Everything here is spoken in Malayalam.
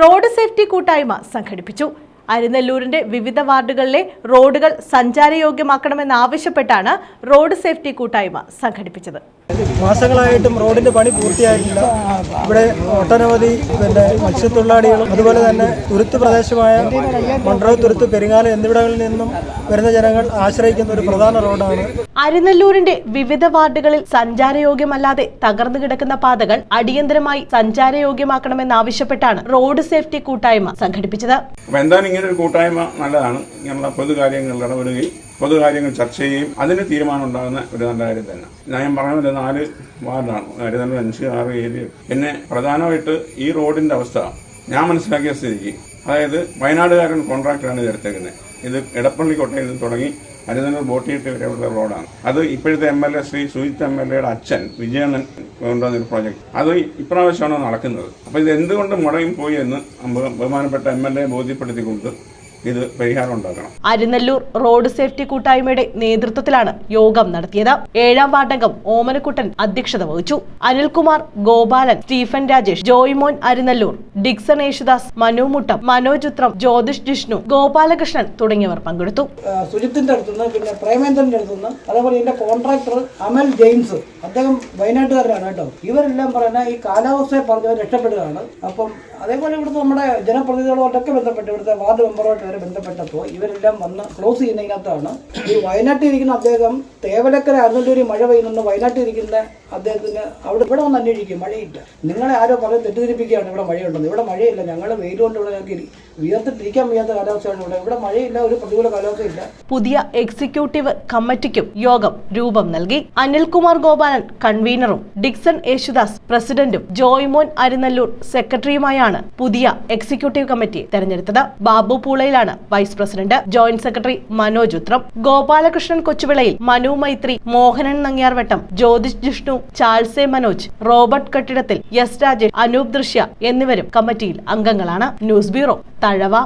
റോഡ് സേഫ്റ്റി കൂട്ടായ്മ സംഘടിപ്പിച്ചു. അരിനെല്ലൂരിന്റെ വിവിധ വാർഡുകളിലെ റോഡുകൾ സഞ്ചാരയോഗ്യമാക്കണമെന്നാവശ്യപ്പെട്ടാണ് റോഡ് സേഫ്റ്റി കൂട്ടായ്മ സംഘടിപ്പിച്ചത്. മാസങ്ങളായിട്ടും റോഡിന്റെ പണി പൂർത്തിയായിട്ടില്ല. ഇവിടെ ഒട്ടനവധി പിന്നെ മത്സ്യത്തൊഴിലാളികളും അതുപോലെ തന്നെ തുരുത്ത് പ്രദേശമായ മണ്ഡലം തുരുത്ത് പെരിങ്ങാല എന്നിവിടങ്ങളിൽ നിന്നും വരുന്ന ജനങ്ങൾ ആശ്രയിക്കുന്ന ഒരു പ്രധാന റോഡാണ്. അരിനല്ലൂരിന്റെ വിവിധ വാർഡുകളിൽ സഞ്ചാരയോഗ്യമല്ലാതെ തകർന്നു കിടക്കുന്ന പാതകൾ അടിയന്തരമായി സഞ്ചാരയോഗ്യമാക്കണമെന്നാവശ്യപ്പെട്ടാണ് റോഡ് സേഫ്റ്റി കൂട്ടായ്മ സംഘടിപ്പിച്ചത്. എന്താണ് എന്തായാലും ഇങ്ങനെ ഒരു കൂട്ടായ്മ നല്ലതാണ്. ഇങ്ങനെയുള്ള പൊതുകാര്യങ്ങളിൽ ഇടപെടുകയും പൊതുകാര്യങ്ങൾ ചർച്ച ചെയ്യുകയും അതിന് തീരുമാനം ഉണ്ടാകുന്ന ഒരു നല്ല കാര്യം തന്നെ. ഞാൻ പറഞ്ഞ നാല് വാർഡാണ്. ഹരിതങ്ങൾ അഞ്ച് ആറ് ഏഴ്. പിന്നെ പ്രധാനമായിട്ട് ഈ റോഡിന്റെ അവസ്ഥ ഞാൻ മനസ്സിലാക്കിയ സ്ഥിതിക്ക്. അതായത് വയനാടുകാരൻ കോൺട്രാക്ടറാണ് ഇത് എടുത്തേക്കുന്നത്. ഇത് എടപ്പള്ളി കോട്ടയിൽ തുടങ്ങി അരുതന്നൂർ ബോട്ടിയിട്ട് വരെയുള്ള റോഡാണ്. അത് ഇപ്പോഴത്തെ M L A Shri Sujith M L എയുടെ അച്ഛൻ വിജയണ്ണൻ കൊണ്ടുവന്നൊരു പ്രോജക്റ്റ് അത് ഇപ്രാവശ്യമാണ് നടക്കുന്നത്. അപ്പോൾ ഇത് എന്തുകൊണ്ട് മുടങ്ങി പോയി എന്ന് ബഹുമാനപ്പെട്ട എം എൽ എ ബോധ്യപ്പെടുത്തിക്കൊണ്ട് ഇത് പരിഹാരം ഉണ്ടാക്കണം. അരുനല്ലൂർ റോഡ് സേഫ്റ്റി കൂട്ടായ്മയുടെ നേതൃത്വത്തിലാണ് യോഗം നടത്തിയത്. ഏഴാം വാർഡംഗം ഓമനക്കുട്ടൻ അധ്യക്ഷത വഹിച്ചു. അനിൽകുമാർ ഗോപാലൻ സ്റ്റീഫൻ രാജേഷ് ജോയ്മോൻ അരുനല്ലൂർ ഡിക്സൺ യേശുദാസ് മനോമുട്ടം മനോജ് ഉത്രം ജ്യോതിഷ് ജിഷ്ണു ഗോപാലകൃഷ്ണൻ തുടങ്ങിയവർ പങ്കെടുത്തു. സുജിത്തിന്റെ അടുത്തുനിന്ന് പിന്നെ പ്രേമേന്ദ്രന്റെ അടുത്തുനിന്ന് അതേപോലെ എന്റെ കോൺട്രാക്ടർ അമൽ ജെയിംസ് അദ്ദേഹം വയനാട്ടുകാരനാണ് കേട്ടോ. ഇവരെല്ലാം പറയുന്ന ഈ കാലാവസ്ഥയെ പറഞ്ഞവർ രക്ഷപ്പെടുകയാണ്. അപ്പം അതേപോലെ ഇവിടുത്തെ നമ്മുടെ ജനപ്രതിനിധികളുമായിട്ടൊക്കെ ബന്ധപ്പെട്ട് ഇവിടുത്തെ വാർഡ് മെമ്പറുമായിട്ട് വരെ ബന്ധപ്പെട്ടപ്പോൾ ഇവരെല്ലാം വന്ന് ക്ലോസ് ചെയ്യുന്നതിനകത്താണ് ഈ വയനാട്ടിൽ ഇരിക്കുന്ന അദ്ദേഹം തേവലക്കര അരുന്നല്ലൂരി മഴ പെയ്യുന്നു വയനാട്ടിൽ ഇരിക്കുന്ന അദ്ദേഹത്തിന് അവിടെ ഇവിടെ വന്ന് അന്വേഷിക്കും മഴയില്ല. നിങ്ങളെ ആരോ പറഞ്ഞ് തെറ്റിദ്ധരിപ്പിക്കുകയാണ് ഇവിടെ മഴയുണ്ടെന്ന്. ഇവിടെ മഴയില്ല ഞങ്ങൾ വെയിൽ കൊണ്ട് ഇവിടെ ഞങ്ങൾക്ക് ഉയർത്തിട്ടിരിക്കാൻ വയ്യാത്ത കാലാവസ്ഥയാണ് ഇവിടെ. ഇവിടെ മഴയില്ല ഒരു പ്രതികൂല കാലാവസ്ഥയില്ല. പുതിയ എക്സിക്യൂട്ടീവ് കമ്മിറ്റിക്കും യോഗം രൂപം നൽകി. അനിൽകുമാർ ഗോപാലൻ കൺവീനറും ഡിക്സൺ യേശുദാസ് പ്രസിഡന്റും ജോയ്മോൻ അരിനല്ലൂർ സെക്രട്ടറിയുമായാണ് പുതിയ എക്സിക്യൂട്ടീവ് കമ്മിറ്റി തെരഞ്ഞെടുത്തത്. Babu പൂളയിലാണ് vice president joint secretary Manoj Uthram. Gopalakrishnan കൊച്ചുവിളയിൽ Manu Maithri Mohanan നങ്ങ്യാർവട്ടം Jyothish Jishnu ചാൾസെ മനോജ് റോബർട്ട് കെട്ടിടത്തിൽ എസ് രാജേഷ് അനൂപ് ദൃശ്യ എന്നിവരും കമ്മിറ്റിയിൽ അംഗങ്ങളാണ്. News bureau Thazhava.